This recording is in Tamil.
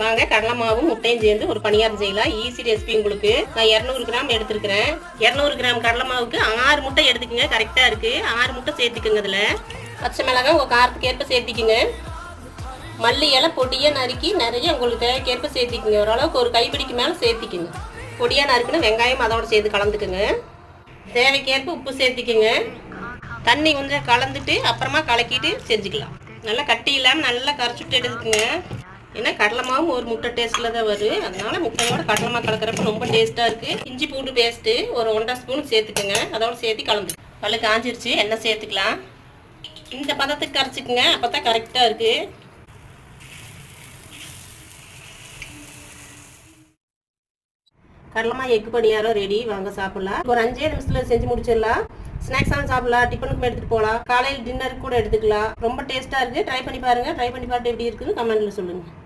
வாங்க கடலை மாவும் முட்டையும் சேர்ந்து ஒரு பணியாரம் செய்யலாம். ஈஸி ரெசிபி உங்களுக்கு. நான் இரநூறு கிராம் எடுத்திருக்கிறேன். இரநூறு கிராம் கடலை மாவுக்கு ஆறு முட்டை எடுத்துக்கங்க. கரெக்டாக இருக்குது ஆறு முட்டை சேர்த்துக்குங்க அதில். பச்சை மிளகாய் உங்கள் காரத்துக்கு ஏற்ப சேர்த்திக்குங்க. மல்லி இலை பொடியாக நறுக்கி நிறைய உங்களுக்கு தேவைக்கேற்ப சேர்த்திக்குங்க. ஓரளவுக்கு ஒரு கைப்பிடிக்கு மேலே சேர்த்திக்குங்க. பொடியாக நறுக்குன்னு வெங்காயம் அதோட சேர்த்து கலந்துக்குங்க. தேவைக்கேற்ப உப்பு சேர்த்திக்குங்க. தண்ணி கொஞ்சம் கலந்துட்டு அப்புறமா கலக்கிட்டு செஞ்சுக்கலாம். நல்லா கட்டி இல்லாமல் நல்லா கரைச்சிட்டு எடுத்துக்குங்க. ஏன்னா கடலை மாவும் ஒரு முட்டை டேஸ்ட்டில் தான் வரும் அதனால முட்டையோட கடலை மாவு கலக்கிறப்ப ரொம்ப டேஸ்ட்டாக இருக்குது இஞ்சி பூண்டு பேஸ்ட்டு ஒரு ஒன்றரை ஸ்பூன் சேர்த்துக்குங்க. அதோட சேர்த்து கலந்து. பல்லு காஞ்சிருச்சு எண்ணெய் சேர்த்துக்கலாம். இந்த பதத்துக்கு கரைச்சிக்கோங்க அப்போ தான் கரெக்டாக இருக்குது கடலமா எக் பணியாரம் ரெடி வாங்க சாப்பிடலாம். ஒரு அஞ்சே நிமிஷத்துல செஞ்சு முடிச்சிடலாம். ஸ்நாக்ஸாகவும் சாப்பிடலாம். டிஃபனுக்கும் எடுத்துட்டு போகலாம். காலையில் டின்னருக்கு கூட எடுத்துக்கலாம். ரொம்ப டேஸ்ட்டாக இருக்குது ட்ரை பண்ணி பாருங்க. ட்ரை பண்ணி பார்த்து எப்படி இருக்குன்னு கமெண்ட்ல சொல்லுங்கள்